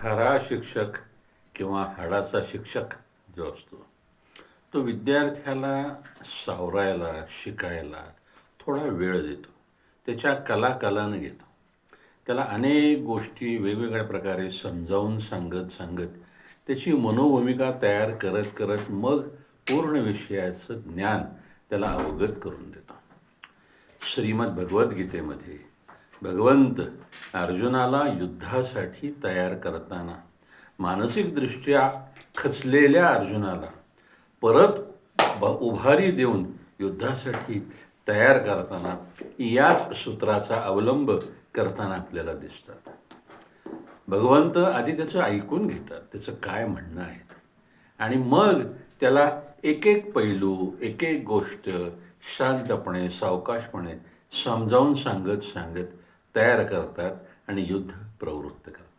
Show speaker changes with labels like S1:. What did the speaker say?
S1: खरा शिक्षक किंवा हाडाचा शिक्षक जो असतो तो विद्यार्थ्याला सावरायला शिकायला थोडा वेळ देतो. त्याच्या कलाकलानं घेतो. त्याला अनेक गोष्टी वेगवेगळ्या प्रकारे समजावून सांगत सांगत त्याची मनोभूमिका तयार करत करत मग पूर्ण विषयाचं ज्ञान त्याला अवगत करून देतो. श्रीमद भगवद्गीतेमध्ये भगवंत अर्जुनाला युद्धासाठी तयार करताना मानसिकदृष्ट्या खचलेल्या अर्जुनाला परत ब उभारी देऊन युद्धासाठी तयार करताना याच सूत्राचा अवलंब करताना आपल्याला दिसतात. भगवंत आधी त्याचं ऐकून घेतात त्याचं काय म्हणणं आहे आणि मग त्याला एक एक पैलू एक एक गोष्ट शांतपणे सावकाशपणे समजावून सांगत सांगत तयार करतात आणि युद्ध प्रवृत्त करतात.